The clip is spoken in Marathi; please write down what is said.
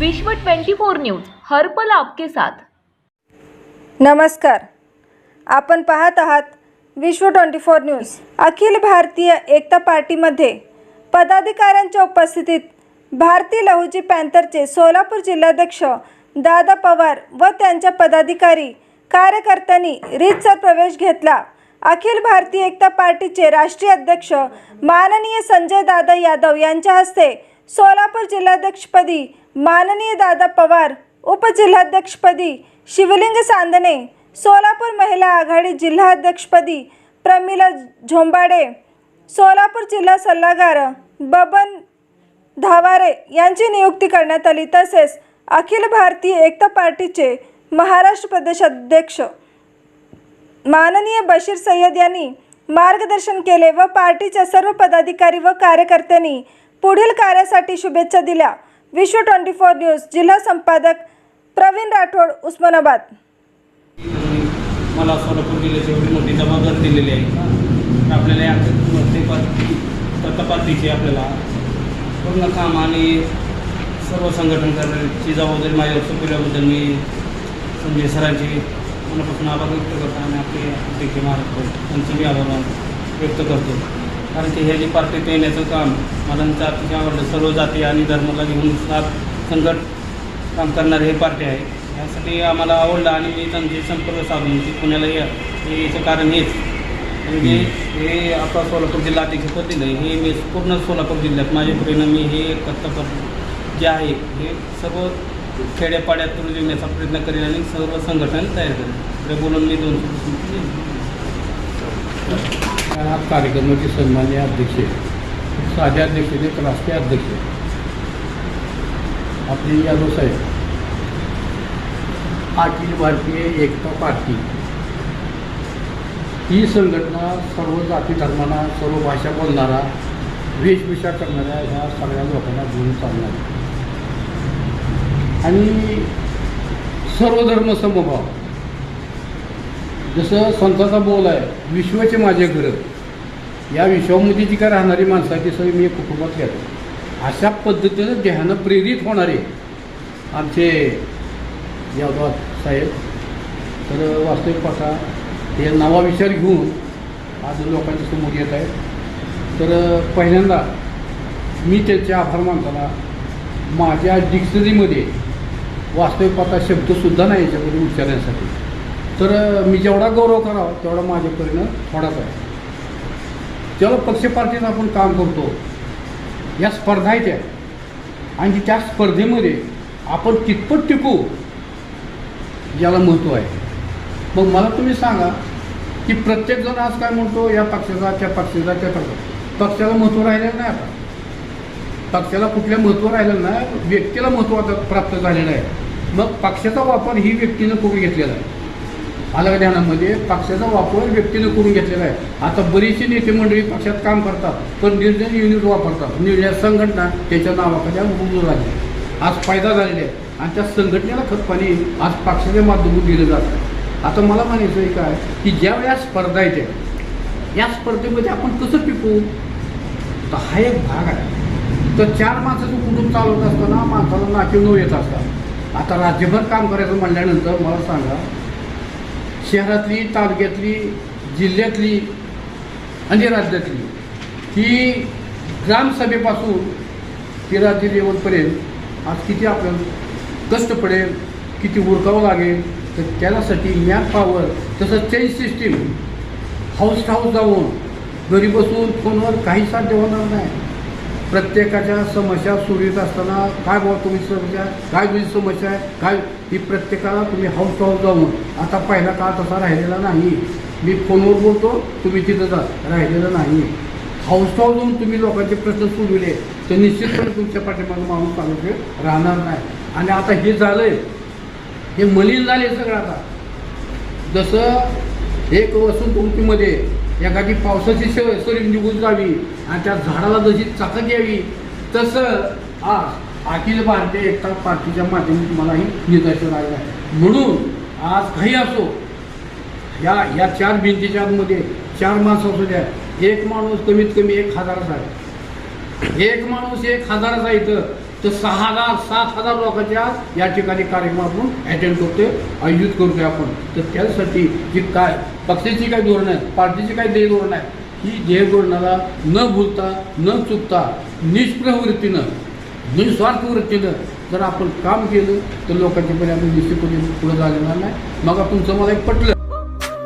विश्व 24 न्यूज हर्पल आपके साथ. नमस्कार. आपण पाहत आहात विश्व twenty four news. Akhil Bharatiya एकता पार्टीमध्ये पदाधिकाऱ्यांच्या उपस्थितीत भारतीय लहुजी पॅन्थरचे सोलापूर जिल्हाध्यक्ष दादा पवार व त्यांच्या पदाधिकारी कार्यकर्त्यांनी रीतसर प्रवेश घेतला. अखिल भारतीय एकता पार्टीचे राष्ट्रीय अध्यक्ष माननीय संजय दादा यादव यांच्या हस्ते सोलापूर जिल्हाध्यक्षपदी माननीय दादा पवार उपजिल्हाध्यक्षपदी शिवलिंग सांदणे सोलापूर महिला आघाडी जिल्हाध्यक्षपदी प्रमिला झोंबाडे सोलापूर जिल्हा सल्लागार बबन धावारे यांची नियुक्ती करण्यात आली. तसेच अखिल भारतीय एकता पार्टीचे महाराष्ट्र प्रदेशाध्यक्ष माननीय बशीर सय्यद यांनी मार्गदर्शन केले व पार्टीच्या सर्व पदाधिकारी व कार्यकर्त्यांनी पुढील कार्यासाठी शुभेच्छा दिल्या. विश्व ट्वेंटी फोर न्यूज जिल्हा संपादक प्रवीण राठोड उस्मानाबाद. मला सोलापूर जिल्ह्याची एवढी मोठी जबाबदारी दिलेली आहे आपल्याला या प्रत्येक आपल्याला पूर्ण काम आणि सर्व संघटन करण्याची जबाबदारी माझ्या सोपविल्याबद्दल मी संजय सरांची मनापासून आभार व्यक्त करतो आणि आपले अध्यक्ष महाराष्ट्र त्यांचे मी आभार व्यक्त करतो. कारण की हे जे पार्टीत येण्याचं काम मला त्यांचं अतिशय आवडलं सर्व जाती आणि धर्माला घेऊन साथ संघट काम करणारी ही पार्टी आहे. यासाठी आम्हाला आवडलं आणि मी त्यांचे संपर्क साधून की पुण्याला या. हे याचं कारण हेच. म्हणजे हे आपला सोलापूर जिल्हा अध्यक्षपद दिलं हे मी पूर्ण सोलापूर जिल्ह्यात माझ्याकडे मी हे कर्तव्य जे आहे हे सर्व खेड्यापाड्यात रुजवण्याचा प्रयत्न करेन आणि सर्व संघटन तयार करेन. पुढे बोलून मी दोन या कार्यक्रमाचे सन्मान्य अध्यक्ष साध्या अध्यक्ष ते राष्ट्रीय अध्यक्ष आपले यादव साहेब. अखिल भारतीय एकता पार्टी. ही संघटना सर्व जाती धर्मांना सर्व भाषा बोलणारा वेशभूषा करणाऱ्या ह्या सगळ्या लोकांना घेऊन चालणार आणि सर्व धर्म समभाव जसं संताचा बोल आहे विश्वाचे माझे घर या विश्वामध्ये जी काय राहणारी माणसं आहेत ती सगळी मी कुटुंबात घेतो. अशा पद्धतीनं ध्यानं प्रेरित होणारे आमचे यादव साहेब तर वास्तविक पाठा हे नवा विचार घेऊन आज लोकांच्या समोर येत आहे तर पहिल्यांदा मी त्यांचे आभार मानताना माझ्या डिक्शनरीमध्ये वास्तविक पाहता शब्दसुद्धा नाही याच्यामध्ये उच्चारण्यासाठी. तर मी जेवढा गौरव करावा तेवढा माझ्या परिणाम थोडाच आहे ज्याला पक्ष पार्टीत आपण काम करतो या स्पर्धा आहेत त्या. आणि त्या स्पर्धेमध्ये आपण कितपत टिकू याला महत्त्व आहे. मग मला तुम्ही सांगा की प्रत्येकजण आज काय म्हणतो या पक्षाचा त्या पक्षाचा त्या पक्षाचा. पक्षाला महत्त्व राहिलेलं नाही आता. पक्षाला कुठल्या महत्त्व राहिलेलं नाही व्यक्तीला महत्त्व आता प्राप्त झालेलं आहे. मग पक्षाचा वापर ही व्यक्तीनं कुठे घेतलेला आहे. आलं पक्षाचा वापर व्यक्तीनं करून घेतलेला आहे. आता बरीचशी नेते मंडळी पक्षात काम करतात पण निर्णय युनिट वापरतात. निर्णय संघटना त्याच्या नावाखाल्या उभू लागली झाली आज फायदा झालेला आहे. आणि त्या संघटनेला खतपाणी आज पक्षाच्या माध्यमातून दिलं जातं. आता मला म्हणायचं आहे काय की ज्या वेळा स्पर्धा येते या स्पर्धेमध्ये आपण कसं पिकू तर हा एक भाग आहे. तर चार माणसाचं कुटुंब चालवत असताना माणसाला नाकीव न येत असतात. आता राज्यभर काम करायचं म्हणल्यानंतर मला सांगा शहरातली तालुक्यातली जिल्ह्यातली आणि राज्यातली ही ग्रामसभेपासून ती राज्य लेवलपर्यंत आज किती आपल्याला कष्ट पडेल किती उरकावं लागेल तर त्यासाठी मॅन पॉवर तसं change system house to house जाऊन घरी बसून फोनवर काही साध्य होणार नाही. प्रत्येकाच्या समस्या सुरळीत असताना काय बाबा तुम्ही समस्या? काय तुझी समस्या आहे? काय? ही प्रत्येकाला तुम्ही हाऊस टू हाऊस जाऊन आता पहिला काळ तसा राहिलेला नाही. मी फोनवर बोलतो तुम्ही तिथं जा. राहिलेलं नाही. हाऊस टू हाऊस जाऊन तुम्ही लोकांचे प्रश्न सोडविले तर निश्चितपणे तुमच्या पाठीमागे माणूस चालू राहणार नाही. आणि आता हे झालंय. हे मलिन झाले सगळं आता. जसं एक वसंत ऋतूमध्ये एखादी पावसाची स सोरी निघून म्हणजे जावी आणि त्या झाडाला जशी चाकत यावी तसं आज अखिल भारतीय एकता पार्टीच्या माध्यमातून मला ही निदर्शन आहे म्हणून आज काही असो या या चार भिंतीच्या आतमध्ये चार माणसं असू द्या एक माणूस कमीत कमी एक हजाराचा आहे. एक माणूस एक हजाराचा इथं. तर सहा हजार सात हजार लोकांच्या या ठिकाणी कार्यक्रम आपण अटेंड करतोय आयोजित करतोय आपण. तर त्यासाठी जी काय पक्षाची काय धोरणं आहेत पार्टीची काय ध्येय धोरणं आहेत ही ध्येय धोरणाला न भूलता न चुकता निष्प्रवृत्तीनं निस्वार्थ वृत्तीनं जर आपण काम केलं तर लोकांच्या पहिले आपण निश्चितपणे पुढे जाणार नाही. मग आपण मला एक पटलं.